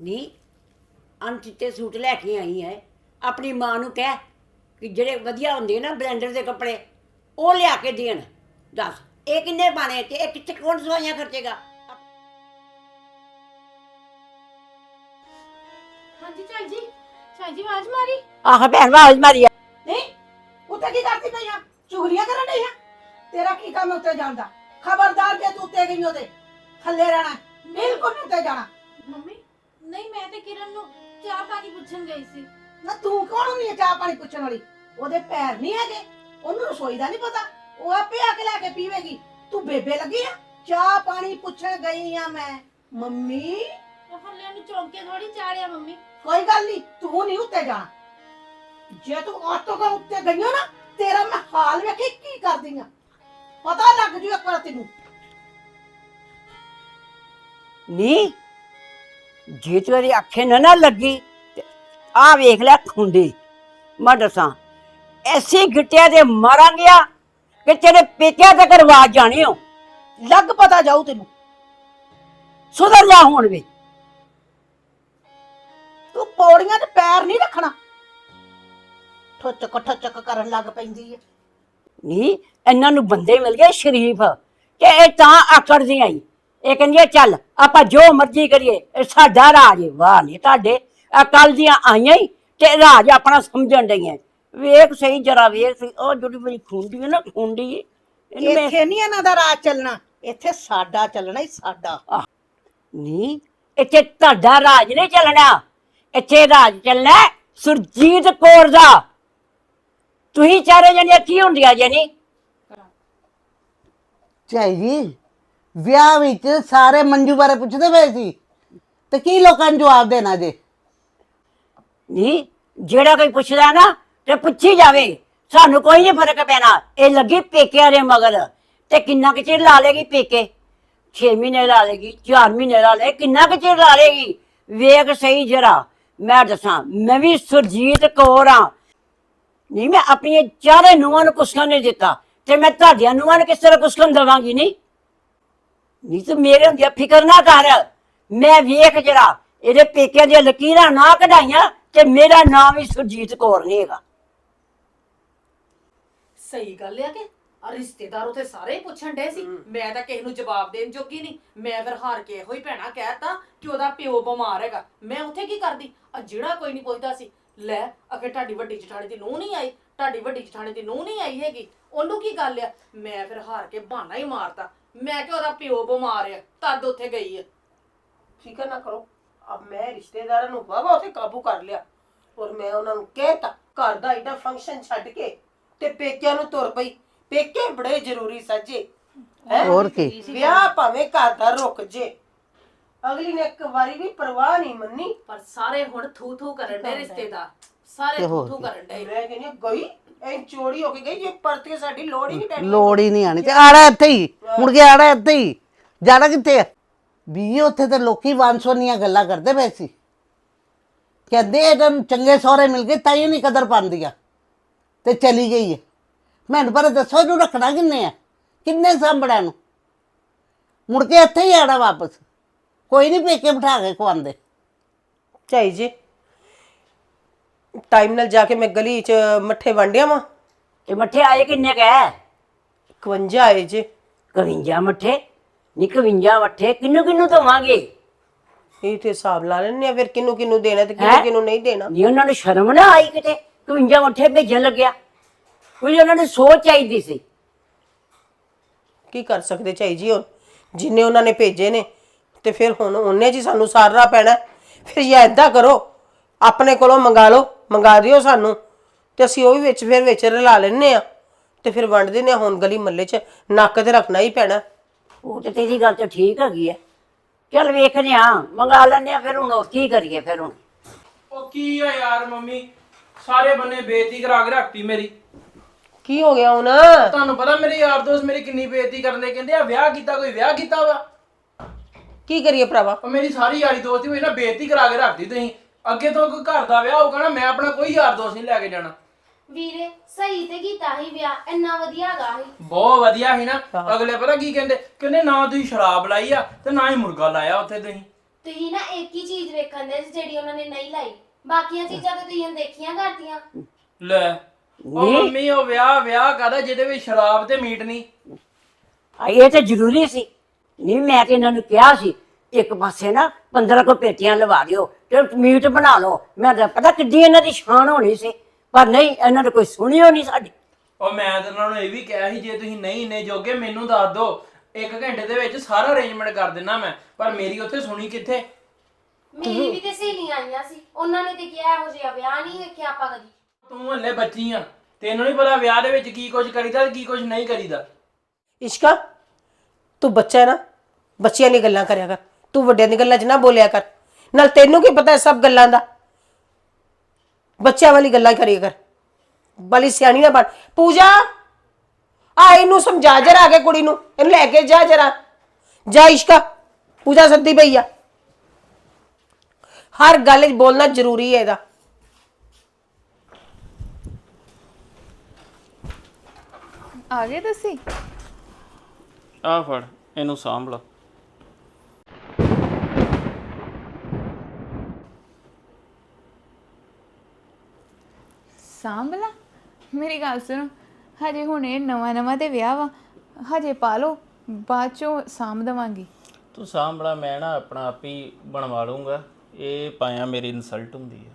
ਨੀ ਅਣਚਿੱਤੇ ਸੂਟ ਲੈ ਕੇ ਆਈ ਹੈ ਆਪਣੀ ਮਾਂ ਨੂੰ ਕਹਿ ਕਿ ਜਿਹੜੇ ਵਧੀਆ ਹੁੰਦੇ ਨਾ ਬਲੈਂਡਰ ਦੇ ਕੱਪੜੇ ਉਹ ਲਿਆ ਕੇ ਦੇਣ। ਦੱਸ ਇਹ ਕਿੰਨੇ ਬਾਣੇ ਤੇ ਇਹ ਕਿੱਥੇ ਕੌਣ ਸਵਾਈਆਂ ਖਰਚੇਗਾ? ਹਾਂਜੀ ਚਾਈ ਜੀ ਚਾਈ ਜੀ ਆਵਾਜ਼ ਮਾਰੀ? ਆਹ ਭੈਣ ਆਵਾਜ਼ ਮਾਰੀ ਆ। ਨਹੀਂ ਉੱਤੇ ਕੀ ਕਰਦੀ ਪਈ ਆ? ਚੁਗਲੀਆਂ ਕਰਨ ਡਈ ਆ? ਤੇਰਾ ਕੀ ਕੰਮ ਉੱਤੇ ਜਾਂਦਾ ਖਬਰਦਾਰ ਜੇ ਤੂੰ ਉੱਤੇ ਗਈ ਉਹਦੇ ਥੱਲੇ ਰਹਿਣਾ ਬਿਲਕੁਲ ਨਹੀਂ ਉੱਤੇ ਜਾਣਾ। ਨਹੀਂ ਮੈਂ ਤੇ ਕਿਰਨ ਨੂੰ ਚਾਹ ਪਾਣੀ ਪੁੱਛਣ ਗਈ ਸੀ। ਨਾ ਤੂੰ ਕੌਣ ਹੁੰਦੀ ਆ ਚਾਹ ਪਾਣੀ ਪੁੱਛਣ ਵਾਲੀ? ਉਹਦੇ ਪੈਰ ਨਹੀਂ ਹੈਗੇ। ਉਹਨੂੰ ਰਸੋਈ ਦਾ ਨਹੀਂ ਪਤਾ। ਉਹ ਆਪੇ ਆ ਕੇ ਲੈ ਕੇ ਪੀਵੇਗੀ। ਤੂੰ ਬੇਬੇ ਲੱਗੀ ਆ? ਚਾਹ ਪਾਣੀ ਪੁੱਛਣ ਗਈ ਆ ਮੈਂ। ਮੰਮੀ? ਉਹ ਹੱਲੇ ਨੂੰ ਚੌਂਕੇ ਥੋੜੀ ਚਾੜਿਆ ਮੰਮੀ। ਕੋਈ ਗੱਲ ਨਹੀਂ ਤੂੰ ਨਹੀਂ ਉੱਤੇ ਜਾਣਾ। ਜੇ ਤੂੰ ਆਟੋ ਦਾ ਉੱਤੇ ਗਈ ਹੋ ਨਾ ਤੇਰਾ ਮੈਂ ਹਾਲ ਵੇਖੀ ਕੀ ਕਰਦੀ ਆ। ਪਤਾ ਲੱਗ ਜੂ ਇੱਕ ਵਾਰ ਤੈਨੂੰ। ਨੀ ਜੇ ਤੇਰੀ ਅੱਖੇ ਨਾ ਨਾ ਲੱਗੀ ਆ ਵੇਖ ਲੈ ਖੁੰਡੀ। ਮੈਂ ਦੱਸਾਂ, ਐਸੀ ਗਿੱਟਿਆ ਦੇ ਮਾਰਾਂਗੇ ਗਿਆ ਕਿ ਤੇਰੇ ਪੇਕਿਆਂ ਤੱਕ ਰਵਾਜ ਜਾਣੀ ਹੋ ਲੱਗ ਪਤਾ ਜਾਊ ਤੈਨੂੰ। ਸੁਧਰ ਜਾ ਹੁਣ ਵੀ। ਤੂੰ ਪੌੜੀਆਂ ਤੇ ਪੈਰ ਨਹੀਂ ਰੱਖਣਾ। ਠੁੱਚਕ ਠੁੱਚਕ ਕਰਨ ਲੱਗ ਪੈਂਦੀ ਹੈ ਨੀ, ਇਹਨਾਂ ਨੂੰ ਬੰਦੇ ਮਿਲ ਗਏ ਸ਼ਰੀਫ ਕਿ ਇਹ ਤਾਂ ਆਕੜਦੀਆਂ ਆਈ ਇਹ ਕਹਿੰਦੀਆਂ ਚੱਲ ਆਪਾਂ ਜੋ ਮਰਜ਼ੀ ਕਰੀਏ ਇਹ ਸਾਡਾ ਰਾਜ ਹੈ। ਵਾਹ ਨਹੀਂ ਤੁਹਾਡੇ। ਆ ਕੱਲ ਦੀਆਂ ਆਈਆਂ ਹੀ ਤੇ ਰਾਜ ਆਪਣਾ ਸਮਝਣ ਡਈਆਂ ਵੇਖ ਸਹੀ ਜਰਾ ਵੇਖ ਸਹੀ ਉਹ ਜਿਹੜੀ ਬੜੀ ਖੁੰਡੀ ਹੈ ਨਾ ਖੁੰਡੀ ਇਹਨੂੰ ਮੈਂ ਇੱਥੇ ਨਹੀਂ ਇਹਨਾਂ ਦਾ ਰਾਜ ਚੱਲਣਾ ਇੱਥੇ ਸਾਡਾ ਚੱਲਣਾ ਹੀ ਸਾਡਾ। ਨਹੀਂ ਇੱਥੇ ਤੁਹਾਡਾ ਰਾਜ ਨਹੀਂ ਚੱਲਣਾ। ਇੱਥੇ ਰਾਜ ਚੱਲਣਾ ਹੈ ਸੁਰਜੀਤ ਕੌਰ ਦਾ। ਤੁਸੀਂ ਚਾਰੇ ਜਣੀਆਂ ਕੀ ਹੁੰਦੀਆਂ ਜਣੀ? ਝਾਈ ਜੀ ਵਿਆਹ ਵਿੱਚ ਸਾਰੇ ਮੰਜੂ ਬਾਰੇ ਪੁੱਛਦੇ ਪਏ ਸੀ। ਤੇ ਕੀ ਲੋਕਾਂ ਨੂੰ ਜਵਾਬ ਦੇਣਾ ਜੇ? ਨਹੀਂ, ਜਿਹੜਾ ਕੋਈ ਪੁੱਛਦਾ ਨਾ, ਤੇ ਪੁੱਛੀ ਜਾਵੇ। ਸਾਨੂੰ ਕੋਈ ਨਹੀਂ ਫ਼ਰਕ ਪੈਣਾ। ਇਹ ਲੱਗੀ ਪੇਕਿਆਂ ਦੇ ਮਗਰ। ਤੇ ਕਿੰਨਾ ਕੁ ਚਿਰ ਲਾ ਲੇਗੀ ਪੇਕੇ? 6 ਮਹੀਨੇ ਲਾ ਲੇਗੀ 4 ਮਹੀਨੇ ਲਾ ਲੇ ਕਿੰਨਾ ਕੁ ਚਿਰ ਲਾ ਲੇਗੀ? ਵੇਖ ਸਹੀ ਜਰਾ, ਮੈਂ ਦੱਸਾਂ, ਮੈਂ ਵੀ ਸੁਰਜੀਤ ਕੌਰ ਆ ਨਹੀਂ, ਮੈਂ ਆਪਣੀਆਂ ਚਾਰੇ ਨੂੰਹਾਂ ਨੂੰ ਕੁਸਕਣ ਨਹੀਂ ਦਿੱਤਾ। ਤੇ ਮੈਂ ਤੁਹਾਡੀਆਂ ਨੂੰਹਾਂ ਨੂੰ ਕਿਸ ਤਰ੍ਹਾਂ ਕੁਸਕਣ ਦੇਵਾਂਗੀ, ਨਹੀਂ? ਨਹੀਂ ਤੂੰ ਮੇਰੇ ਹੁੰਦਿਆ ਫਿਕਰ ਨਾ ਕਰ। ਮੈਂ ਵੇਖ ਜਰਾ ਇਹਦੇ ਪੇਕਿਆਂ ਦੀਆਂ ਲਕੀਰਾਂ ਨਾ ਕਢਾਈਆਂ ਤੇ ਮੇਰਾ ਨਾਮ ਹੀ ਸੁਰਜੀਤ ਕੌਰ ਨਹੀਂ ਹੈਗਾ। ਸਹੀ ਗੱਲ ਆ ਕਿ? ਆ ਰਿਸ਼ਤੇਦਾਰ ਉਥੇ ਸਾਰੇ ਹੀ ਪੁੱਛਣ ਡੇ ਸੀ। ਮੈਂ ਤਾਂ ਕਿਸੇ ਨੂੰ ਜਵਾਬ ਦੇਣ ਜੋਗੀ ਨਹੀਂ। ਮੈਂ ਫਿਰ ਹਾਰ ਕੇ ਇਹੋ ਹੀ ਭੈਣਾ ਕਹਿਤਾ ਕਿ ਉਹਦਾ ਪਿਓ ਬਿਮਾਰ ਹੈਗਾ। ਮੈਂ ਉੱਥੇ ਕੀ ਕਰਦੀ? ਆ ਜਿਹੜਾ ਕੋਈ ਨਹੀਂ ਪੁੱਛਦਾ ਸੀ ਲੈ ਅਗੇ ਤੁਹਾਡੀ ਵੱਡੀ ਜਠਾਣੀ ਦੀ ਨੂੰਹ ਨਹੀਂ ਆਈ? ਤੁਹਾਡੀ ਵੱਡੀ ਜਠਾਣੀ ਦੀ ਨੂੰਹ ਨਹੀਂ ਆਈ ਹੈਗੀ? ਉਹਨੂੰ ਕੀ ਗੱਲ ਆ? ਮੈਂ ਫਿਰ ਹਾਰ ਕੇ ਬਹਾਨਾ ਹੀ ਮਾਰਤਾ। ਮੈਂ ਕਿ ਉਹਦਾ ਪਿਓ ਬਿਮਾਰ ਆ ਤਦ ਉੱਥੇ ਗਈ ਆ। ਫਿਕਰ ਨਾ ਕਰੋ ਅਬ ਮੈਂ ਰਿਸ਼ਤੇਦਾਰਾਂ ਨੂੰ ਵਾਵਾ ਉਥੇ ਕਾਬੂ ਕਰ ਲਿਆ। ਔਰ ਮੈਂ ਉਹਨਾਂ ਨੂੰ ਕਹਿਤਾ ਘਰ ਦਾ ਏਡਾ ਫੰਕਸ਼ਨ ਛੱਡ ਕੇ ਤੇ ਪੇਕਿਆਂ ਨੂੰ ਤੁਰ ਪਈ। ਪੇਕੇ ਬੜੇ ਜ਼ਰੂਰੀ ਸੱਜੇ ਹੈਂ? ਹੋਰ ਕੀ? ਵਿਆਹ ਭਾਵੇਂ ਘਰ ਦਾ ਰੁਕ ਜੇ। ਅਗਲੀ ਨੇ ਇੱਕ ਵਾਰੀ ਵੀ ਪਰਵਾਹ ਨਹੀਂ ਮੰਨੀ। ਪਰ ਸਾਰੇ ਹੁਣ ਥੂ ਥੂ ਕਰਨ ਡੇ ਰਿਸ਼ਤੇਦਾਰ। ਸਾਰੇ ਤੇ ਥੂ ਹੋਰ ਥੂ। ਕਰਨ ਡੇ ਮੈਂ ਕਹਿੰਦੀ ਹਾਂ, ਗਈ ਐ ਚੋੜੀ ਹੋ ਕੇ ਗਈ ਜੇ ਪਰਤੇ ਸਾਡੀ ਲੋੜ ਹੀ ਨਹੀਂ ਪੈਣੀ ਲੋੜ ਹੀ ਨਹੀਂ ਆਣੀ ਤੇ ਆੜਾ ਇੱਥੇ ਹੀ ਮੁੜ ਕੇ ਆੜਾ ਇੱਥੇ ਹੀ। ਜਾਣਾ ਕਿੱਥੇ ਆ? ਵੀ ਉੱਥੇ ਤੇ ਲੋਕੀ ਵਾਂਸੋਨੀਆਂ ਗੱਲਾਂ ਕਰਦੇ ਪਏ ਸੀ। ਕਹਿੰਦੇ ਇਹਨਾਂ ਨੂੰ ਚੰਗੇ ਸਹੁਰੇ ਮਿਲ ਗਏ ਤਾਂ ਹੀ ਨਹੀਂ ਕਦਰ ਪਾਉਂਦੀਆਂ ਤੇ ਚਲੀ ਗਈ ਹੈ ਮੈਨੂੰ ਪਰ ਦੱਸੋ ਇਹਨੂੰ ਰੱਖਣਾ ਕਿੰਨੇ ਆ? ਕਿੰਨੇ ਸਾਂਭੜਿਆਂ ਨੂੰ ਮੁੜ ਕੇ ਇੱਥੇ ਹੀ ਆਣਾ ਵਾਪਸ। ਕੋਈ ਨਹੀਂ ਪੇਕੇ ਬਿਠਾ ਕੇ ਖਵਾਉਂਦੇ। ਚਾਈ ਜੀ ਟਾਈਮ ਨਾਲ ਜਾ ਕੇ ਮੈਂ ਗਲੀ 'ਚ ਮੱਠੇ ਵੰਡਿਆ ਵਾਂ। ਤੇ ਮੱਠੇ ਆਏ ਕਿੰਨੇ ਕਹਿ 51 ਆਏ ਜੇ। 51 ਮੱਠੇ? ਨੀ 51 ਮੱਠੇ ਕਿੰਨੂੰ ਕਿੰਨੂੰ ਦਵਾਂਗੇ? ਇਹ ਤੇ ਹਿਸਾਬ ਲਾ ਲੈਣੇ ਆ ਫਿਰ ਕਿਨੂੰ ਕਿਨੂੰ ਦੇਣਾ ਤੇ? ਕਿਨੂੰ ਕਿਨੂੰ ਨਹੀਂ ਦੇਣਾ। ਨਹੀਂ ਉਹਨਾਂ ਨੂੰ ਸ਼ਰਮ ਨਾ ਆਈ ਕਿਤੇ 51 ਮੱਠੇ ਭੇਜਣ ਲੱਗਿਆ। ਕੋਈ ਉਹਨਾਂ ਨੂੰ ਸੋਚ ਚਾਹੀਦੀ ਸੀ। ਕੀ ਕਰ ਸਕਦੇ ਚਾਈ ਜੀ ਹੁਣ? ਜਿੰਨੇ ਉਹਨਾਂ ਨੇ ਭੇਜੇ ਨੇ ਤੇ ਫਿਰ ਹੁਣ ਉਹਨੇ ਜੀ ਸਾਨੂੰ ਸਾਰਨਾ ਪੈਣਾ। ਫਿਰ ਜਾਂ ਏਦਾਂ ਕਰੋ ਆਪਣੇ ਕੋਲੋਂ ਮੰਗਾ ਲਓ। ਮੰਗਾ ਦਿਓ ਸਾਨੂੰ ਤੇ ਅਸੀਂ ਉਹ ਵੀ ਵਿੱਚ ਫਿਰ ਵਿੱਚ ਰਲਾ ਲੈਣੇ ਆ ਤੇ ਫਿਰ ਵੰਡ ਆ ਹੁਣ ਗਲੀ ਮੱਲੇ 'ਚ ਨੱਕ ਤੇ ਰੱਖਣਾ ਹੀ ਪੈਣਾ। ਉਹ ਤੇ ਤੇਰੀ ਗੱਲ ਤਾਂ ਠੀਕ ਹੈਗੀ ਹੈ ਚੱਲ ਵੇਖਦੇ ਆ ਮੰਗਾ ਲੈਂਦੇ ਆ ਫਿਰ ਹੁਣ ਹੋਰ ਕੀ ਕਰੀਏ ਫਿਰ ਹੁਣ। ਉਹ ਕੀ ਆ ਯਾਰ ਮੰਮੀ ਸਾਰੇ ਬੰਨੇ ਬੇਇੱਜ਼ਤੀ ਕਰਾ ਕੇ ਰੱਖਤੀ ਮੇਰੀ। ਕੀ ਹੋ ਗਿਆ ਹੁਣ? ਤੁਹਾਨੂੰ ਪਤਾ ਮੇਰੇ ਯਾਰ ਦੋਸਤ ਮੇਰੀ ਕਿੰਨੀ ਬੇਇੱਜ਼ਤੀ ਕਰਦੇ ਕਹਿੰਦੇ ਆ ਵਿਆਹ ਕੀਤਾ ਕੋਈ ਵਿਆਹ ਕੀਤਾ ਵਾ। ਕੀ ਕਰੀਏ ਭਰਾਵਾ? ਉਹ ਮੇਰੀ ਸਾਰੀ ਯਾਰੀ ਦੋਸਤੀ ਹੋਈ ਨਾ ਬੇਇੱਜ਼ਤੀ ਕਰਾ ਕੇ ਰੱਖਤੀ ਤੁਸੀਂ। ਅੱਗੇ ਤੋਂ ਕੋਈ ਘਰ ਦਾ ਵਿਆਹ ਹੋਊਗਾ ਨਾ ਮੈਂ ਆਪਣਾ ਕੋਈ ਯਾਰ ਦੋਸਤ ਨਹੀਂ ਲੈ ਕੇ ਜਾਣਾ। ਵੀਰੇ ਸਹੀ ਤੇ ਕੀਤਾ ਹੀ ਵਿਆਹ ਇੰਨਾ ਵਧੀਆ ਹੈਗਾ ਸੀ। ਬਹੁਤ ਵਧੀਆ ਸੀ ਨਾ। ਅਗਲੇ ਪਤਾ ਕੀ ਕਹਿੰਦੇ? ਕਹਿੰਦੇ ਨਾ ਤੁਸੀਂ ਸ਼ਰਾਬ ਲਾਈ ਆ ਤੇ ਨਾ ਹੀ ਮੁਰਗਾ ਲਾਇਆ ਉੱਥੇ ਤੁਸੀਂ। ਤੁਸੀਂ ਨਾ ਇੱਕ ਹੀ ਚੀਜ਼ ਵੇਖਣ ਦੇ ਜਿਹੜੀ ਉਹਨਾਂ ਨੇ ਨਹੀਂ ਲਾਈ। ਬਾਕੀਆਂ ਚੀਜ਼ਾਂ ਤਾਂ ਤੁਸੀਂ ਦੇਖੀਆਂ ਕਰਤੀਆਂ। ਲੈ ਉਹ ਮੰਮੀ ਉਹ ਵਿਆਹ ਵਿਆਹ ਕਰਦਾ ਜਿਹਦੇ ਵਿੱਚ ਸ਼ਰਾਬ ਤੇ ਮੀਟ ਨਹੀਂ। ਆ ਇਹ ਤੇ ਜ਼ਰੂਰੀ ਸੀ। ਨਹੀਂ ਮੈਂ ਤੇ ਇਹਨਾਂ ਨੂੰ ਕਿਹਾ ਸੀ ਇੱਕ ਪਾਸੇ ਨਾ 15 ਕੋ ਪੇਟੀਆਂ ਲਵਾ ਦਿਓ ਤੇ ਮੀਟ ਬਣਾ ਲਓ। ਮੈਂ ਤਾਂ ਪਤਾ ਕਿੱਡੀ ਇਹਨਾਂ ਦੀ ਸ਼ਾਨ ਹੋਣੀ ਸੀ ਪਰ ਨਹੀਂ ਇਹਨਾਂ ਨੇ ਕੋਈ ਸੁਣੀ ਹੋਣੀ ਸਾਡੀ। ਉਹ ਮੈਂ ਤਾਂ ਉਹਨਾਂ ਨੂੰ ਇਹ ਵੀ ਕਿਹਾ ਸੀ ਜੇ ਤੁਸੀਂ ਨਹੀਂ ਇੰਨੇ ਜੋਗੇ ਮੈਨੂੰ ਦੱਸ ਦਿਓ। ਇੱਕ ਘੰਟੇ ਦੇ ਵਿੱਚ ਸਾਰਾ ਅਰੇਂਜਮੈਂਟ ਕਰ ਦਿੰਦਾ ਮੈਂ ਪਰ ਮੇਰੀ ਉੱਥੇ ਸੁਣੀ ਕਿੱਥੇ? ਮੇਰੀ ਵੀ ਤੇ ਸਹੇਲੀਆਂ ਆਈਆਂ ਸੀ ਉਹਨਾਂ ਨੇ ਤੇ ਕਿਹਾ ਇਹੋ ਜਿਹਾ ਵਿਆਹ ਨਹੀਂ ਵੇਖਿਆ ਆਪਾਂ ਕਦੀ। ਤੂੰ ਹੱਲੇ ਬੱਚੀ ਆ ਤੈਨੂੰ ਨਹੀਂ ਪਤਾ ਵਿਆਹ ਦੇ ਵਿੱਚ ਕੀ ਕੁਝ ਕਰੀਦਾ ਤੇ ਕੀ ਕੁਝ ਨਹੀਂ ਕਰੀਦਾ। ਇਸ਼ਕਾ ਤੂੰ ਬੱਚਾ ਹੈ ਨਾ ਬੱਚਿਆਂ ਦੀ ਗੱਲਾਂ ਕਰਿਆ ਕਰ। ਤੂੰ ਵੱਡਿਆਂ ਦੀ ਗੱਲਾਂ 'ਚ ਨਾ ਬੋਲਿਆ ਕਰ। ਨਾਲ ਤੈਨੂੰ ਕੀ ਪਤਾ ਇਹ ਸਭ ਗੱਲਾਂ ਦਾ? ਬੱਚਿਆਂ ਵਾਲੀ ਗੱਲਾਂ ਕਰਿਆ ਕਰ ਬਲੀ ਸਿਆਣੀ ਨਾ ਬਣ। ਪੂਜਾ ਆ ਇਹਨੂੰ ਸਮਝਾ ਜਰਾ ਕੇ ਕੁੜੀ ਨੂੰ। ਇਹਨੂੰ ਲੈ ਕੇ ਜਾ ਜਰਾ। ਜਾ ਇਸ਼ਕਾ। ਪੂਜਾ ਸੱਦੀ ਪਈ ਆ। ਹਰ ਗੱਲ 'ਚ ਬੋਲਣਾ ਜ਼ਰੂਰੀ ਹੈ ਇਹਦਾ। ਆ ਗਏ ਤੁਸੀਂ? ਆ ਫੜ ਇਹਨੂੰ ਸਾਂਭ ਲਾ। ਸਾਂਭਲਾ? ਮੇਰੀ ਗੱਲ ਸੁਣੋ ਹਜੇ ਹੁਣੇ ਨਵਾਂ ਨਵਾਂ ਤੇ ਵਿਆਹ ਵਾ ਹਜੇ ਪਾ ਲਓ ਬਾਅਦ ਚੋਂ ਸਾਂਭ ਦਵਾਂਗੀ। ਤੂੰ ਸਾਂਭਲਾ ਮੈਂ ਨਾ ਆਪਣਾ ਆਪ ਹੀ ਬਣਵਾ ਲੂੰਗਾ ਇਹ ਪਾਇਆ ਮੇਰੀ ਇਨਸਲਟ ਹੁੰਦੀ ਆ।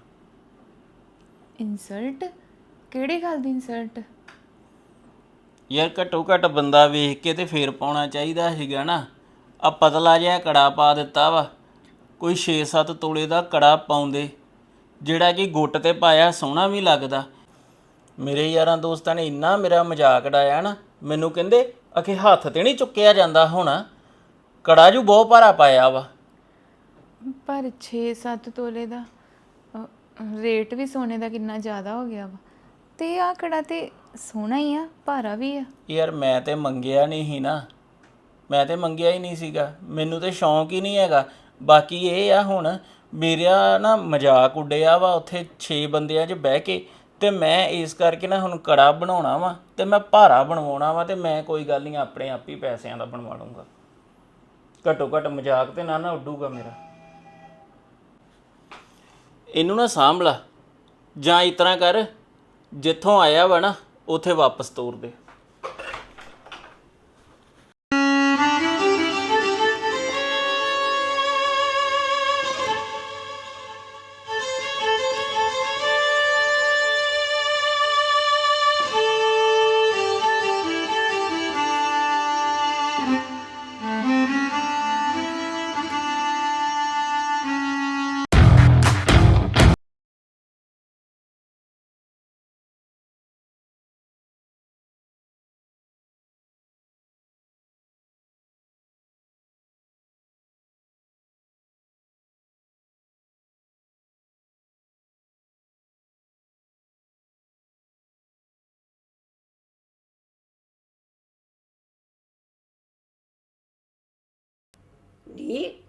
ਇਨਸਲਟ ਕਿਹੜੀ ਗੱਲ ਦੀ ਇਨਸਲਟ ਯਾਰ ਘੱਟੋ ਘੱਟ ਬੰਦਾ ਵੇਖ ਕੇ ਤੇ ਫੇਰ ਪਾਉਣਾ ਚਾਹੀਦਾ ਸੀਗਾ ਨਾ। ਆ ਪਤਲਾ ਜਿਹਾ ਕੜਾ ਪਾ ਦਿੱਤਾ ਵਾ ਕੋਈ 6-7 ਤੋਲੇ ਦਾ ਕੜਾ ਪਾਉਂਦੇ ਜਿਹੜਾ ਕਿ ਗੁੱਟ ਤੇ ਪਾਇਆ ਸੋਹਣਾ ਵੀ ਲੱਗਦਾ। ਮੇਰੇ ਯਾਰਾਂ ਦੋਸਤਾਂ ਨੇ ਇੰਨਾ ਮੇਰਾ ਮਜ਼ਾਕ ਡਾਇਆ ਨਾ ਮੈਨੂੰ ਕਹਿੰਦੇ ਅਖੇ ਹੱਥ ਤੇ ਨਹੀਂ ਚੁੱਕਿਆ ਜਾਂਦਾ ਹੁਣ। ਕੜਾ ਜੂ ਬਹੁਤ ਭਾਰਾ ਪਾਇਆ ਵਾ। ਪਰ 6-7 ਤੋਲੇ ਦਾ ਅ, ਰੇਟ ਵੀ ਸੋਨੇ ਦਾ ਕਿੰਨਾ ਜ਼ਿਆਦਾ ਹੋ ਗਿਆ ਵਾ। ਤੇ ਆ ਕੜਾ ਤੇ ਸੋਹਣਾ ਹੀ ਆ ਭਾਰਾ ਵੀ ਆ। ਯਾਰ ਮੈਂ ਤੇ ਮੰਗਿਆ ਨਹੀਂ ਸੀ ਨਾ। ਮੈਂ ਤੇ ਮੰਗਿਆ ਹੀ ਨਹੀਂ ਸੀਗਾ। ਮੈਨੂੰ ਤੇ ਸ਼ੌਂਕ ਹੀ ਨਹੀਂ ਹੈਗਾ। ਬਾਕੀ ਇਹ ਆ ਹੁਣ ਮੇਰਾ ਨਾ ਮਜ਼ਾਕ ਉੱਡਿਆ ਵਾ ਉੱਥੇ 6 ਬੰਦਿਆਂ 'ਚ ਬਹਿ ਕੇ। ਤੇ ਮੈਂ ਇਸ ਕਰਕੇ ਨਾ ਹੁਣ ਕੜਾ ਬਣਾਉਣਾ ਵਾ ਤੇ ਮੈਂ ਭਾਰਾ ਬਣਵਾਉਣਾ ਵਾ ਤੇ ਮੈਂ ਕੋਈ ਗੱਲ ਨਹੀਂ, ਆਪਣੇ ਆਪ ਹੀ ਪੈਸਿਆਂ ਦਾ ਬਣਵਾ ਲੂੰਗਾ ਘੱਟੋ ਘੱਟ ਮਜ਼ਾਕ ਤੇ ਨਾ ਨਾ ਉੱਡੂਗਾ ਮੇਰਾ। ਇਹਨੂੰ ਨਾ ਸਾਂਭ ਲਾ। ਜਾਂ ਇਸ ਤਰ੍ਹਾਂ ਕਰ, ਜਿੱਥੋਂ ਆਇਆ ਵਾ ਨਾ, ਉੱਥੇ ਵਾਪਸ ਤੋਰ ਦੇ।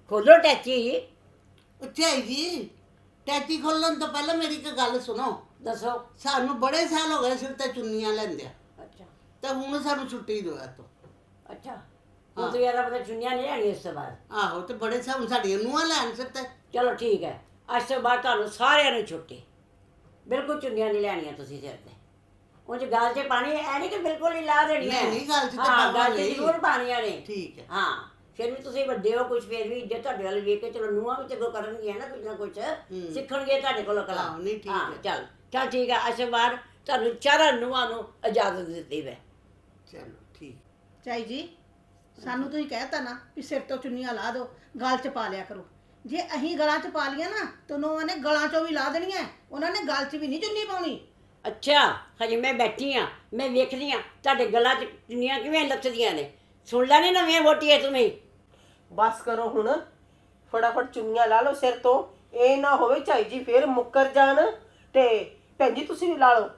ਖੋਲੋ ਟੈਚੀ। ਝਾਈ ਜੀ। ਟੈਚੀ ਖੋਲਣ ਤੋਂ ਪਹਿਲਾਂ ਮੇਰੀ ਇੱਕ ਗੱਲ ਸੁਣੋ। ਦੱਸੋ। ਸਾਨੂੰ ਬੜੇ ਸਾਲ ਹੋ ਗਏ ਸਿਰ ਤੇ ਚੁੰਨੀਆਂ ਲੈਂਦਿਆਂ। ਅੱਛਾ। ਤੇ ਹੁਣ ਸਾਨੂੰ ਛੁੱਟੀ ਦਿਓ ਇਹ ਤੋਂ ਅੱਛਾ ਹੁਣ ਤੁਸੀਂ ਇਹਦਾ ਪਤਾ ਚੁੰਨੀਆਂ ਨਹੀਂ ਲੈਣੀਆਂ ਇਸ ਤੋਂ ਬਾਅਦ? ਆਹੋ ਤੇ ਬੜੇ ਸਾਲ ਹੁਣ ਸਾਡੀਆਂ ਨੂੰਹਾਂ ਲੈਣ ਸਿਰ ਤੇ। ਚਲੋ ਠੀਕ ਹੈ। ਅੱਜ ਤੋਂ ਬਾਅਦ ਤੁਹਾਨੂੰ ਸਾਰਿਆਂ ਨੂੰ ਛੁੱਟੀ। ਬਿਲਕੁਲ ਚੁੰਨੀਆਂ ਨਹੀਂ ਲੈਣੀਆਂ ਤੁਸੀਂ ਸਿਰ ਤੇ। ਉਹ ਚ ਗੱਲ 'ਚ ਪਾਣੀ ਐ ਨਹੀਂ ਕਿ ਬਿਲਕੁਲ ਹੀ ਲਾ ਦੇਣੀ ਨਹੀਂ, ਨਹੀਂ, ਗੱਲ 'ਚ ਤਾਂ ਹਾਂ ਪਾਵਾਂਗੇ ਗੱਲ 'ਚ ਹੀ। ਜ਼ਰੂਰ ਪਾਣੀਆਂ ਨੇ। ਠੀਕ ਹੈ। ਹਾਂ। ਫਿਰ ਵੀ ਤੁਸੀਂ ਵੱਡੇ ਹੋ ਕੁਝ ਫਿਰ ਵੀ ਜੇ ਤੁਹਾਡੇ ਵੱਲ ਵੇਖ ਕੇ ਚਲੋ ਨੂੰਹਾਂ ਵੀ ਚੰਗੋ ਕਰਨਗੀਆਂ ਨਾ ਕੁਝ ਨਾ ਕੁਝ ਸਿੱਖਣਗੇ ਤੁਹਾਡੇ ਕੋਲੋਂ ਕਲਾ ਹਾਂ, ਨਹੀਂ, ਠੀਕ ਹਾਂ। ਚੱਲ ਚੱਲ ਠੀਕ ਹੈ ਅੱਜ ਤੋਂ ਬਾਅਦ ਤੁਹਾਨੂੰ ਚਾਰਾਂ ਨੂੰਹਾਂ ਨੂੰ ਇਜਾਜ਼ਤ ਦਿੱਤੀ ਵੈ ਚਲੋ ਠੀਕ। ਚਾਈ ਜੀ ਸਾਨੂੰ ਤੁਸੀਂ ਕਹਿਤਾ ਨਾ ਵੀ ਸਿਰ ਤੋਂ ਚੁੰਨੀਆਂ ਲਾ ਦਿਓ ਗਲ 'ਚ ਪਾ ਲਿਆ ਕਰੋ। ਜੇ ਅਹੀਂ ਗਲਾਂ 'ਚ ਪਾ ਲੀਆਂ ਨਾ ਤਾਂ ਉਹਨਾਂ ਨੇ ਗਲਾਂ 'ਚੋਂ ਵੀ ਲਾ ਦੇਣੀਆਂ ਉਹਨਾਂ ਨੇ ਗਲ 'ਚ ਵੀ ਨਹੀਂ ਚੁੰਨੀ ਪਾਉਣੀ। ਅੱਛਾ ਹਜੇ ਮੈਂ ਬੈਠੀ ਆ ਮੈਂ ਵੇਖਦੀ ਆ ਤੁਹਾਡੇ ਗਲਾਂ 'ਚ ਚੁੰਨੀਆਂ ਕਿਵੇਂ ਲੱਥਦੀਆਂ ਨੇ। ਸੁਣ ਲੈਣੀ ਨਵੀਆਂ ਵੋਟੀਆਂ ਤੁਸੀਂ ਬਸ ਕਰੋ ਹੁਣ। ਫਟਾਫਟ ਚੁੰਨੀਆਂ ਲਾ ਲਓ ਸਿਰ ਤੋਂ। ਇਹ ਨਾ ਹੋਵੇ ਝਾਈ ਜੀ ਫੇਰ ਮੁੱਕਰ ਜਾਣ। ਤੇ ਭੈਣ ਜੀ ਤੁਸੀਂ ਵੀ ਲਾ ਲਓ।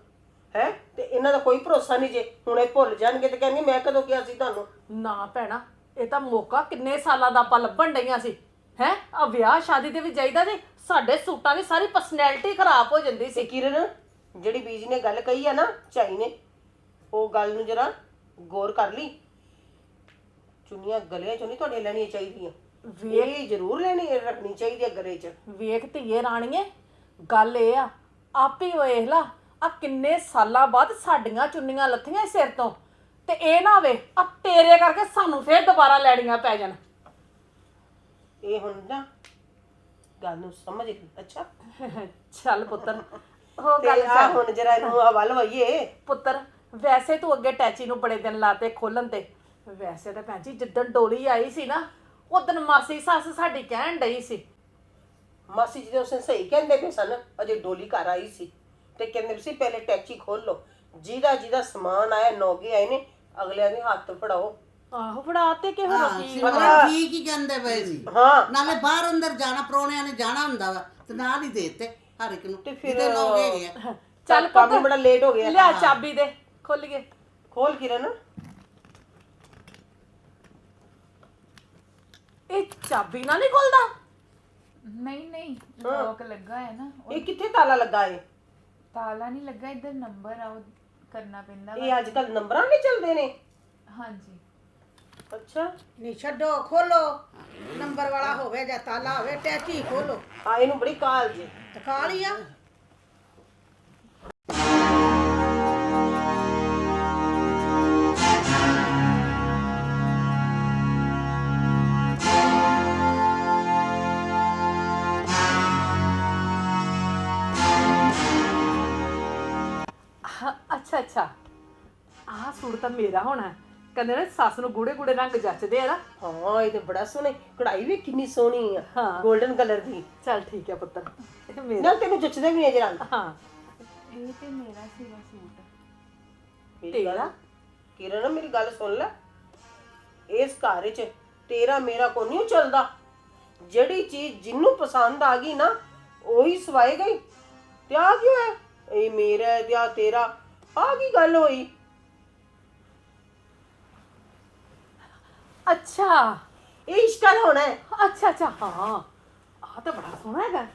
ਹੈ? ਤੇ ਇਹਨਾਂ ਦਾ ਕੋਈ ਭਰੋਸਾ ਨਹੀਂ ਜੇ। ਹੁਣ ਇਹ ਭੁੱਲ ਜਾਣਗੇ ਤੇ ਕਹਿੰਗੇ ਮੈਂ ਕਦੋਂ ਕਿਹਾ ਸੀ ਤੁਹਾਨੂੰ? ਨਾ ਭੈਣਾ ਇਹ ਤਾਂ ਮੌਕਾ ਕਿੰਨੇ ਸਾਲਾਂ ਦਾ ਆਪਾਂ ਲੱਭਣ ਡਈਆਂ ਸੀ। ਹੈ? ਆ ਵਿਆਹ ਸ਼ਾਦੀ ਤੇ ਵੀ ਜਾਈਦਾ ਤੇ ਸਾਡੇ ਸੂਟਾਂ ਦੀ ਸਾਰੀ ਪਰਸਨੈਲਿਟੀ ਖਰਾਬ ਹੋ ਜਾਂਦੀ ਤੇ ਸੀ ਕਿਰਨ ਜਿਹੜੀ ਬੀਜ ਨੇ ਗੱਲ ਕਹੀ ਆ ਨਾ ਝਾਈ ਨੇ ਉਹ ਗੱਲ ਨੂੰ ਜਰਾ ਗੌਰ ਕਰ ਲਈ। ਚੁੰਨੀਆਂ ਗਲਿਆਂ ਚੋਂ ਨਹੀਂ ਤੁਹਾਡੇ ਲੈਣੀਆਂ ਚਾਹੀਦੀਆਂ। ਇਹ ਜ਼ਰੂਰ ਲੈਣੀ ਰੱਖਣੀ ਚਾਹੀਦੀ ਹੈ ਗਰੇ 'ਚ। ਵੇਖ ਧੀਏ ਰਾਣੀਏ ਗੱਲ ਇਹ ਆ ਆਪੇ ਵੇਖ ਲਾ ਆ ਕਿੰਨੇ ਸਾਲਾਂ ਬਾਅਦ ਸਾਡੀਆਂ ਚੁੰਨੀਆਂ ਲੱਥੀਆਂ ਇਸ ਸਿਰ ਤੋਂ। ਤੇ ਇਹ ਨਾ ਹੋਵੇ ਆ ਤੇਰੇ ਕਰਕੇ ਸਾਨੂੰ ਫੇਰ ਦੁਬਾਰਾ ਲੈਣੀਆਂ ਪੈ ਜਾਣ। ਇਹ ਹੁਣ ਨਾ ਗੱਲ ਨੂੰ ਸਮਝ ਲਈ, ਅੱਛਾ। ਚੱਲ ਪੁੱਤਰ ਹੋ ਤੇ ਗੱਲ ਆ ਹੁਣ ਜਰਾ ਇਹਨੂੰ ਹਵਲ ਹੋਈਏ ਪੁੱਤਰ ਵੈਸੇ ਤੂੰ ਅੱਗੇ ਟੈਚੀ ਨੂੰ ਬੜੇ ਦਿਨ ਲਾਤੇ ਖੋਲਣ ਤੇ। ਵੈਸੇ ਤਾਂ ਭੈਣ ਜੀ ਜਿੱਦਣ ਡੋਲੀ ਆਈ ਸੀ ਨਾ ਉਦੋਂ ਮਾਸੀ ਸੱਸ ਸਾਡੀ ਕਹਿਣ ਡਈ ਸੀ। ਮਾਸੀ ਜੀ ਦੇ ਉਸਨੇ ਸਹੀ ਕਹਿੰਦੇ ਪਏ ਸਨ ਅਜੇ ਡੋਲੀ ਘਰ ਆਈ ਸੀ। ਤੇ ਕਹਿੰਦੇ ਪਏ ਸੀ ਪਹਿਲੇ ਟੈਚੀ ਖੋਲ ਲਓ। ਜਿਹਦਾ ਜਿਹਦਾ ਸਮਾਨ ਆਇਆ ਨੋਗੇ ਆਏ ਨੇ ਅਗਲਿਆਂ ਦੇ ਹੱਥ ਫੜਾਓ। ਆਹੋ ਫੜਾ ਤੇ ਕਿਹੋ ਹਾਂ ਰੋਕੀ ਸਿਮਰਨ ਠੀਕ ਹੀ ਕਹਿੰਦੇ ਪਏ ਸੀ। ਹਾਂ। ਨਾਲੇ ਬਾਹਰ ਅੰਦਰ ਜਾਣਾ ਪਰੋਣਿਆਂ ਨੇ ਜਾਣਾ ਹੁੰਦਾ ਵਾ ਤੇ ਨਾਲ ਹੀ ਦੇਤੇ ਹਰ ਇੱਕ ਨੂੰ। ਤੇ ਫਿਰ ਜਿਹਦੇ ਲੋਕ ਹੈਗੇ ਆ। ਚੱਲ ਕੰਮ ਪੁੱਤ, ਬੜਾ ਲੇਟ ਹੋ ਗਿਆ। ਲਿਆ ਚਾਬੀ ਦੇ ਖੋਲੀਏ ਖੋਲ ਕਿਰਨ। ਇਹ ਚਾਬੀ ਨਾਲ ਨਹੀਂ ਖੁੱਲਦਾ? ਨਹੀਂ ਨਹੀਂ ਲੋਕ ਲੱਗਾ ਹੈ ਨਾ। ਉਹ ਇਹ ਕਿੱਥੇ ਤਾਲਾ ਲੱਗਾ ਏ? ਤਾਲਾ ਨਹੀਂ ਲੱਗਾ ਇੱਧਰ ਨੰਬਰ ਆ ਉਹ ਕਰਨਾ ਪੈਂਦਾ ਵਾ। ਇਹ ਅੱਜ ਕੱਲ ਨੰਬਰਾਂ ਵੀ ਚੱਲਦੇ ਨੇ। ਹਾਂਜੀ। ਅੱਛਾ। ਨਹੀਂ ਛੱਡੋ ਖੋਲੋ। ਨੰਬਰ ਵਾਲਾ ਹੋਵੇ ਜਾਂ ਤਾਲਾ ਹੋਵੇ ਟੈਚੀ ਖੋਲੋ। ਆ ਇਹਨੂੰ ਬੜੀ ਕਾਲ ਜੀ। ਤੇ ਕਾਲੀ ਆ। ਅੱਛਾ ਅੱਛਾ। ਆਹ ਸੂਟ ਤਾਂ ਮੇਰਾ ਹੋਣਾ ਹੈ। ਕਹਿੰਦੇ ਨੇ ਸੱਸ ਨੂੰ ਗੂੜੇ ਗੂੜੇ ਰੰਗ ਜੱਚਦੇ ਆ ਨਾ। ਹਾਂ ਇਹ ਤੇ ਬੜਾ ਸੋਹਣਾ। ਕਢਾਈ ਵੀ ਕਿੰਨੀ ਸੋਹਣੀ ਆ। ਹਾਂ। 골ਡਨ ਕਲਰ ਦੀ। ਚੱਲ ਠੀਕ ਹੈ ਪੁੱਤਰ ਇਹ ਮੇਰਾ। ਨਾਲ ਤੈਨੂੰ ਜੱਚਦੇ ਵੀ ਨੇ ਜਰਾਂ ਹਾਂ। ਇਹ ਤੇ ਮੇਰਾ ਸੀਗਾ ਸੂਟ। ਮੇਰੀ ਗੱਲ- ਤੇਰਾ? ਕਿਰਨ ਮੇਰੀ ਗੱਲ ਸੁਣ ਲੈ। ਇਸ ਘਰ ਵਿੱਚ ਤੇਰਾ ਮੇਰਾ ਕੋ ਨਹੀਂ ਚੱਲਦਾ। ਜਿਹੜੀ ਚੀਜ਼ ਜਿੰਨੂੰ ਪਸੰਦ ਆ ਗਈ ਨਾ ਉਹੀ ਸਵਾਏ ਗਈ। ਤੇ ਆ ਕਿਉਂ ਹੈ ਇਹ ਮੇਰਾ ਹੈ ਤੇ ਤੇਰਾ? ਆ ਕੀ ਗੱਲ ਹੋਈ? ਅੱਛਾ। ਇਹ ਇਸ਼ਕਾ ਦਾ ਹੋਣਾ ਹੈ। ਅੱਛਾ ਅੱਛਾ ਹਾਂ। ਆਹ ਤਾਂ ਬੜਾ ਸੋਹਣਾ ਹੈਗਾ।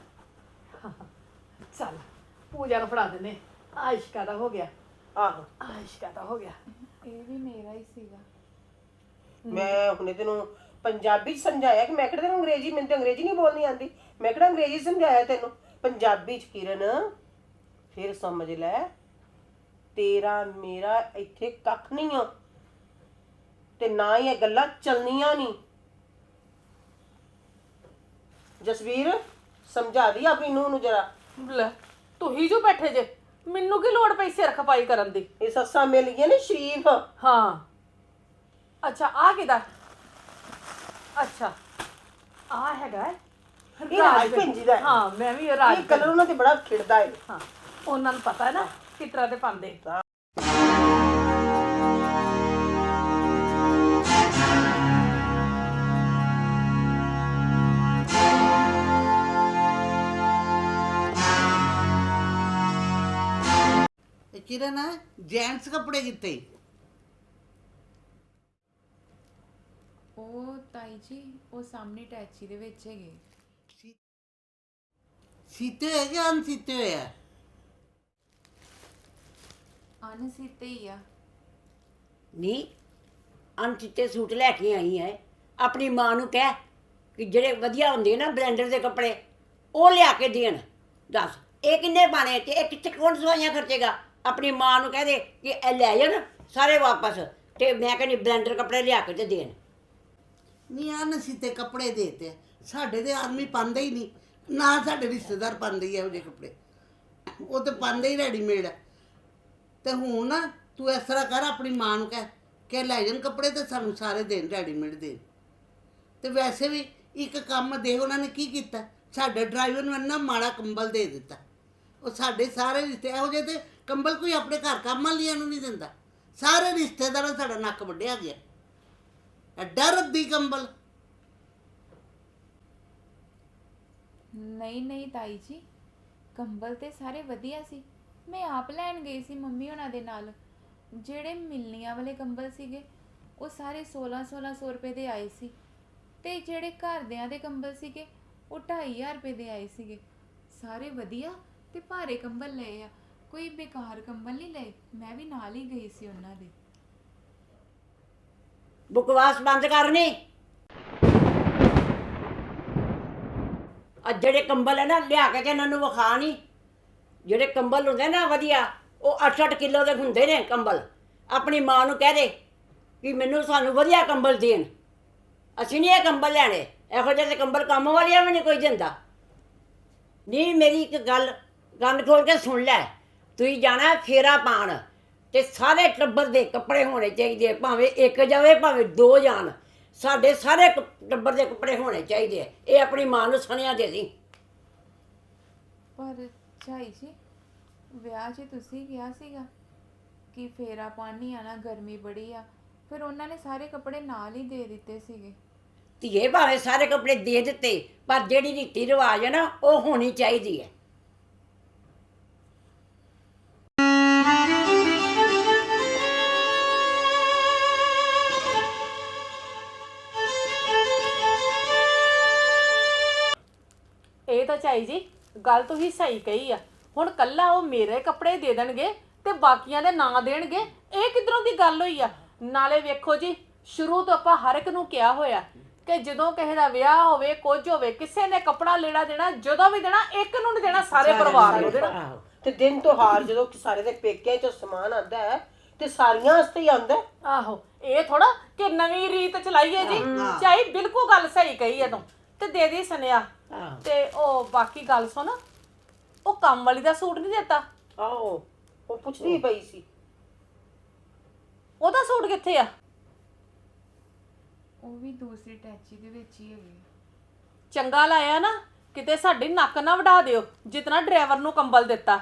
ਚੱਲ ਪੂਜਾ ਨੂੰ ਫੜਾ ਦਿੰਨੇ ਆਇਸ਼ਕਾ ਦਾ ਹੋ ਗਿਆ। ਆਹੋ। ਆਇਸ਼ਕਾ ਦਾ ਹੋ ਗਿਆ। ਇਹ ਵੀ ਮੇਰਾ ਹੀ ਸੀਗਾ। ਮੈਂ ਹੁਣੇ ਤੈਨੂੰ ਪੰਜਾਬੀ ਚ ਸਮਝਾਇਆ ਕਿ ਮੈਂ ਕਿਹੜਾ ਤੈਨੂੰ ਅੰਗਰੇਜ਼ੀ ਮੈਨੂੰ ਤੇ ਅੰਗਰੇਜ਼ੀ ਨਹੀਂ ਬੋਲਣੀ ਆਂਦੀ ਮੈਂ ਕਿਹੜਾ ਅੰਗਰੇਜ਼ੀ ਸਮਝਾਇਆ ਤੈਨੂੰ? ਪੰਜਾਬੀ ਚ ਕਿਰਨ ਫਿਰ ਸਮਝ ਲੈ। ਤੇਰਾ ਮੇਰਾ ਇੱਥੇ ਕੱਖ ਨਹੀਂ ਆ। ਤੇ ਨਾ ਹੀ ਇਹ ਗੱਲਾਂ ਚੱਲਣੀਆਂ ਨਹੀਂ ਜਸਵੀਰ ਸਮਝਾ ਦੀ ਆਪਣੀ ਨੂੰਹ ਨੂੰ ਜਰਾ। ਲੈ ਤੁਸੀਂ ਜੋ ਬੈਠੇ ਜੇ। ਮੈਨੂੰ ਕੀ ਲੋੜ ਪਈ ਸਿਰ ਖਪਾਈ ਕਰਨ ਦੀ? ਇਹ ਸੱਸਾਂ ਮਿਲ ਗਈਆਂ ਨੇ ਸ਼ਰੀਫ। ਹਾਂ। ਅੱਛਾ ਆ ਕਿਦਾ ਅੱਛਾ ਆ ਹੈਗਾ ਹੈ। ਇਹ ਰਾਜ ਭਿੰਜੀ ਦਾ ਹੈ। ਹਾਂ ਮੈਂ ਵੀ ਇਹ ਰਾਜ ਇਹ ਕਲਰ ਉਹਨਾਂ ਤੇ ਬੜਾ ਖਿੜਦਾ ਹੈ। ਹਾਂ ਉਹਨਾਂ ਨੂੰ ਪਤਾ ਹੈ ਨਾ। ਕਿਸ ਤਰ੍ਹਾਂ ਦੇ ਪਾਉਂਦੇ? ਇਹ ਕਿਰਨ ਜੈਂਟਸ ਕੱਪੜੇ ਕਿੱਥੇ? ਉਹ ਤਾਈ ਜੀ ਉਹ ਸਾਹਮਣੇ ਟੈਚੀ ਦੇ ਵਿੱਚ ਹੈਗੇ। ਸੀਤੇ ਹੋਏ ਕਿ ਅਨਸੀਤੇ ਹੋਏ ਆ ਅਨਸੀਤੇ ਹੀ ਆ। ਨਹੀਂ ਅਣਚਿੱਤੇ ਸੂਟ ਲੈ ਕੇ ਆਈ ਹੈ ਆਪਣੀ ਮਾਂ ਨੂੰ ਕਹਿ ਕਿ ਜਿਹੜੇ ਵਧੀਆ ਹੁੰਦੇ ਨਾ ਬਲੈਂਡਰ ਦੇ ਕੱਪੜੇ ਉਹ ਲਿਆ ਕੇ ਦੇਣ। ਦੱਸ ਇਹ ਕਿੰਨੇ ਪਾਣੇ ਤੇ ਇਹ ਕਿੱਥੇ ਕੌਣ ਸਵਾਈਆਂ ਖਰਚੇਗਾ? ਆਪਣੀ ਮਾਂ ਨੂੰ ਕਹਿ ਦੇ ਕਿ ਇਹ ਲੈ ਜਾਣ ਸਾਰੇ ਵਾਪਸ। ਤੇ ਮੈਂ ਕਹਿੰਦੀ ਬਲੈਂਡਰ ਕੱਪੜੇ ਲਿਆ ਕੇ ਤੇ ਦੇਣ। ਨਹੀਂ ਅਨਸੀਤੇ ਕੱਪੜੇ ਦੇਤੇ ਆ। ਸਾਡੇ ਦੇ ਆਦਮੀ ਪਾਉਂਦੇ ਹੀ ਨਹੀਂ ਨਾ ਸਾਡੇ ਰਿਸ਼ਤੇਦਾਰ ਪਾਉਂਦੇ ਹੀ ਇਹੋ ਜਿਹੇ ਕੱਪੜੇ। ਉਹ ਤੇ ਪਾਉਂਦੇ ਹੀ ਰੈਡੀਮੇਡ। ਆ ਤੇ ਹੁਣ ਨਾ ਤੂੰ ਇਸ ਤਰ੍ਹਾਂ ਕਰ, ਆਪਣੀ ਮਾਂ ਨੂੰ ਕਹਿ ਕਿ ਲੈ ਜਾਣ ਕੱਪੜੇ ਤੇ ਸਾਨੂੰ ਸਾਰੇ ਦੇਣ ਰੈਡੀਮੇਡ ਦੇਣ। ਤੇ ਵੈਸੇ ਵੀ ਇੱਕ ਕੰਮ ਦੇ ਉਹਨਾਂ ਨੇ ਕੀ ਕੀਤਾ? ਸਾਡੇ ਡਰਾਈਵਰ ਨੂੰ ਇੰਨਾ ਮਾੜਾ ਕੰਬਲ ਦੇ ਦਿੱਤਾ। ਉਹ ਸਾਡੇ ਸਾਰੇ ਰਿਸ਼ਤੇ ਇਹੋ ਜਿਹੇ ਤੇ ਕੰਬਲ ਕੋਈ ਆਪਣੇ ਘਰ ਕੰਮ ਵਾਲੀਆਂ ਨੂੰ ਨਹੀਂ ਦਿੰਦਾ। ਸਾਰੇ ਰਿਸ਼ਤੇਦਾਰਾਂ ਸਾਡਾ ਨੱਕ ਵੱਢਿਆ ਗਿਆ। ਐਡਾ ਰੱਦੀ ਕੰਬਲ। ਨਹੀਂ ਨਹੀਂ ਤਾਈ ਜੀ, ਕੰਬਲ ਤੇ ਸਾਰੇ ਵਧੀਆ ਸੀ। ਮੈਂ ਆਪ ਲੈਣ ਗਈ ਸੀ ਮੰਮੀ ਉਹਨਾਂ ਦੇ ਨਾਲ। ਜਿਹੜੇ ਮਿਲਨੀਆਂ ਵਾਲੇ ਕੰਬਲ ਸੀਗੇ, ਉਹ ਸਾਰੇ 16 1600 ਰੁਪਏ ਦੇ ਆਏ ਸੀ। ਤੇ ਜਿਹੜੇ ਘਰਦਿਆਂ ਦੇ ਕੰਬਲ ਸੀਗੇ, ਉਹ 2500 ਰੁਪਏ ਦੇ ਆਏ ਸੀਗੇ। ਸਾਰੇ ਵਧੀਆ ਤੇ ਭਾਰੇ ਕੰਬਲ ਲਏ ਆ। ਕੋਈ ਬੇਕਾਰ ਕੰਬਲ ਨਹੀਂ ਲਏ, ਮੈਂ ਵੀ ਨਾਲ ਹੀ ਗਈ ਸੀ ਉਹਨਾਂ ਦੇ। ਬਕਵਾਸ ਬੰਦ ਕਰਨੀ। ਆ ਜਿਹੜੇ ਕੰਬਲ ਹੈ ਨਾ, ਲਿਆ ਕੇ ਤੇ ਇਹਨਾਂ ਨੂੰ ਵਿਖਾ ਨਹੀਂ ਜਿਹੜੇ ਕੰਬਲ ਹੁੰਦੇ ਨਾ ਵਧੀਆ ਉਹ 8-8 ਕਿਲੋ ਦੇ ਹੁੰਦੇ ਨੇ ਕੰਬਲ। ਆਪਣੀ ਮਾਂ ਨੂੰ ਕਹਿ ਦੇ ਕਿ ਮੈਨੂੰ ਸਾਨੂੰ ਵਧੀਆ ਕੰਬਲ ਦੇਣ। ਅਸੀਂ ਨਹੀਂ ਇਹ ਕੰਬਲ ਲੈਣੇ। ਇਹੋ ਜਿਹੇ ਤੇ ਕੰਬਲ ਕੰਮ ਵਾਲਿਆਂ ਵੀ ਨਹੀਂ ਕੋਈ ਦਿੰਦਾ। ਨਹੀਂ ਮੇਰੀ ਇੱਕ ਗੱਲ ਕੰਨ ਖੋਲ ਕੇ ਸੁਣ ਲੈ। ਤੁਸੀਂ ਜਾਣਾ ਫੇਰਾ ਪਾਣ ਤੇ ਸਾਰੇ ਟੱਬਰ ਦੇ ਕੱਪੜੇ ਹੋਣੇ ਚਾਹੀਦੇ ਆ, ਭਾਵੇਂ ਇੱਕ ਜਾਵੇ ਭਾਵੇਂ ਦੋ ਜਾਣ। ਸਾਡੇ ਸਾਰੇ ਕ- ਟੱਬਰ ਦੇ ਕੱਪੜੇ ਹੋਣੇ ਚਾਹੀਦੇ ਆ। ਇਹ ਆਪਣੀ ਮਾਂ ਨੂੰ ਸੁਣਿਆ ਦੇ ਦੀ। ਪਰ ਝਾਈ ਜੀ ਵਿਆਹ 'ਚ ਤੁਸੀਂ ਕਿਹਾ ਸੀਗਾ ਕਿ ਫੇਰਾ ਪਾਣੀ ਆਣਾ ਗਰਮੀ ਬੜੀ ਆ। ਫਿਰ ਉਹਨਾਂ ਨੇ ਸਾਰੇ ਕੱਪੜੇ ਨਾਲ ਹੀ ਦੇ ਦਿੱਤੇ ਸੀਗੇ। ਧੀਏ ਭਾਵੇਂ ਸਾਰੇ ਕੱਪੜੇ ਦੇ ਦਿੱਤੇ ਪਰ ਜਿਹੜੀ ਰੀਤੀ ਰਿਵਾਜ ਹੈ ਨਾ ਉਹ ਹੋਣੀ ਚਾਹੀਦੀ ਹੈ। ਇਹ ਤਾਂ ਚਾਈ ਜੀ ਗੱਲ ਤੁਸੀਂ ਸਹੀ ਕਹੀ ਆ। ਹੁਣ ਕੱਲਾ ਉਹ ਮੇਰੇ ਕੱਪੜੇ ਦੇ ਦੇਣਗੇ ਤੇ ਬਾਕੀਆਂ ਦੇ ਨਾ ਦੇਣਗੇ। ਇਹ ਕਿਧਰੋਂ ਦੀ ਗੱਲ ਹੋਈ ਆ? ਨਾਲੇ ਵੇਖੋ ਜੀ ਸ਼ੁਰੂ ਤੋਂ ਆਪਾਂ ਹਰ ਇੱਕ ਨੂੰ ਕਿਹਾ ਹੋਇਆ ਕਿ ਜਦੋਂ ਕਿਸੇ ਦਾ ਵਿਆਹ ਹੋਵੇ ਕੁਝ ਹੋਵੇ ਕਿਸੇ ਨੇ ਕੱਪੜਾ ਲੈਣਾ ਦੇਣਾ ਜਦੋਂ ਵੀ ਦੇਣਾ ਇੱਕ ਨੂੰ ਨਹੀਂ ਦੇਣਾ ਸਾਰੇ ਪਰਿਵਾਰ ਨੂੰ ਦੇਣਾ। ਆਹੋ ਤੇ ਦਿਨ ਤਿਉਹਾਰ ਜਦੋਂ ਕਿ ਸਾਰੇ ਦੇ ਪੇਕਿਆਂ ਚੋਂ ਸਮਾਨ ਆਂਦਾ ਹੈ ਤੇ ਸਾਰੀਆਂ ਵਾਸਤੇ ਹੀ ਆਂਦਾ। ਆਹੋ ਇਹ ਥੋੜਾ ਕਿ ਨਵੀਂ ਰੀਤ ਚਲਾਈਏ ਜੀ। ਚਾਹੀ ਬਿਲਕੁਲ ਗੱਲ ਸਹੀ ਕਹੀ ਹੈ ਤੂੰ। ਤੇ ਦੇ ਦੀ ਸੁਨਿਆ ਤੇ ਉਹ ਬਾਕੀ ਗੱਲ ਸੁਣ ਉਹ ਕੰਮ ਵਾਲੀ ਦਾ ਸੂਟ ਨਹੀਂ ਦਿੱਤਾ? ਆਹੋ ਉਹ ਪੁੱਛਦੀ ਪਈ ਸੀ। ਉਹਦਾ ਸੂਟ ਕਿੱਥੇ ਆ? ਉਹ ਵੀ ਦੂਸਰੀ ਟੈਚੀ ਦੇ ਵਿੱਚ ਹੀ ਹੈਗੇ। ਚੰਗਾ ਲਾਇਆ ਨਾ ਕਿਤੇ ਸਾਡੀ ਨੱਕ ਨਾ ਵਢਾ ਦਿਓ ਜਿਤਨਾ ਡਰਾਈਵਰ ਨੂੰ ਕੰਬਲ ਦਿੱਤਾ।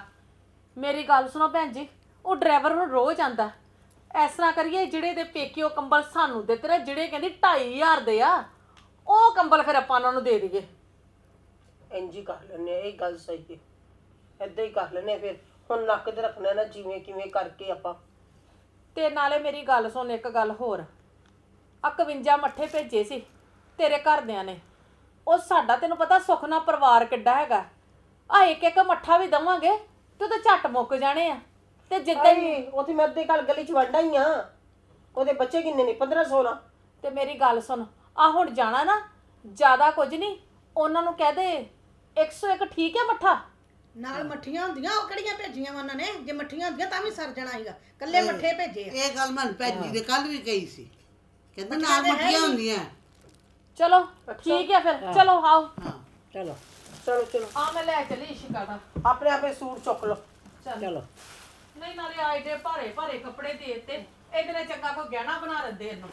ਮੇਰੀ ਗੱਲ ਸੁਣੋ ਭੈਣ ਜੀ ਉਹ ਡਰਾਈਵਰ ਨੂੰ ਰੋਜ਼ ਆਂਦਾ। ਇਸ ਤਰ੍ਹਾਂ ਕਰੀਏ ਜਿਹੜੇ ਦੇ ਪੇਕਿਓ ਕੰਬਲ ਸਾਨੂੰ ਦਿੱਤੇ ਨੇ ਜਿਹੜੇ ਕਹਿੰਦੀ 2500 ਦੇ ਆ ਉਹ ਕੰਬਲ ਫਿਰ ਆਪਾਂ ਉਹਨਾਂ ਨੂੰ ਦੇ ਦਈਏ। ਇੰਜ ਹੀ ਕਰ ਲੈਣੇ ਇਹ ਗੱਲ ਸਹੀ ਹੈ। ਏਦਾਂ ਹੀ ਕਰ ਲੈਣੇ ਫਿਰ। ਹੁਣ ਨੱਕ ਤੇ ਰੱਖਣਾ ਨਾ ਜਿਵੇਂ ਕਿਵੇਂ ਕਰਕੇ ਆਪਾਂ। ਤੇ ਨਾਲੇ ਮੇਰੀ ਗੱਲ ਸੁਣ ਇੱਕ ਗੱਲ ਹੋਰ। ਆ 51 ਮੱਠੇ ਭੇਜੇ ਸੀ ਤੇਰੇ ਘਰਦਿਆਂ ਨੇ। ਉਹ ਸਾਡਾ ਤੈਨੂੰ ਪਤਾ ਸੁੱਖ ਨਾਲ ਪਰਿਵਾਰ ਕਿੱਡਾ ਹੈਗਾ। ਆ ਇੱਕ ਇੱਕ ਮੱਠਾ ਵੀ ਦਵਾਂਗੇ ਤੇ ਤਾਂ ਝੱਟ ਮੁੱਕ ਜਾਣੇ ਆ। ਤੇ ਜਿੱਦਾਂ ਹੀ ਆਈ ਤੇ ਮੈਂ ਅੱਧੇ ਕੱਲ ਗਲੀ ਚ ਵੰਡਾ ਹੀ ਆ। ਉਹਦੇ ਬੱਚੇ ਕਿੰਨੇ ਨੇ? 15 16 ਤੇ ਮੇਰੀ ਗੱਲ ਸੁਣ ਆ ਹੁਣ ਜਾਣਾ ਨਾ ਜ਼ਿਆਦਾ ਕੁਝ ਨਹੀਂ ਉਹਨਾਂ ਨੂੰ ਕਹਿ ਦੇ। 101 ਠੀਕ ਹੈ ਮੱਠਾ? ਨਾਲ ਮੱਠੀਆਂ ਹੁੰਦੀਆਂ ਉਹ ਕਿਹੜੀਆਂ ਭੇਜੀਆਂ ਵਾ ਉਹਨਾਂ ਨੇ? ਜੇ ਮੱਠੀਆਂ ਹੁੰਦੀਆਂ ਤਾਂ ਵੀ ਸਰ ਜਾਣਾ ਸੀਗਾ। ਕੱਲੇ ਮੱਠੇ ਭੇਜੇ ਆ। ਇਹ ਗੱਲ ਮਨ ਭੈਣ ਜੀ ਦੇ ਕੱਲ ਵੀ ਕਹੀ ਸੀ। ਕਹਿੰਦੇ ਨਾਲ ਮੱਠੀਆਂ ਹੁੰਦੀਆਂ। ਚਲੋ ਠੀਕ ਹੈ ਫਿਰ। ਚਲੋ ਆਓ। ਹਾਂ। ਚਲੋ। ਚਲੋ ਚਲੋ। ਆ ਮੈਂ ਲੈ ਚਲੀ ਇਸ਼ਿਕਾ ਦਾ। ਆਪਣੇ ਆਪੇ ਸੂਟ ਚੁੱਕ ਲਓ। ਚਲੋ। ਨਹੀਂ ਨਾਲੇ ਆਏ ਜੇ ਭਾਰੇ ਭਾਰੇ ਕੱਪੜੇ ਦੇ ਦਿੱਤੇ। ਇਹਦੇ ਨਾਲ ਚੰਗਾ ਕੋਈ ਗਹਿਣਾ ਬਣਾ ਦਿੰਦੇ ਇਹਨੂੰ।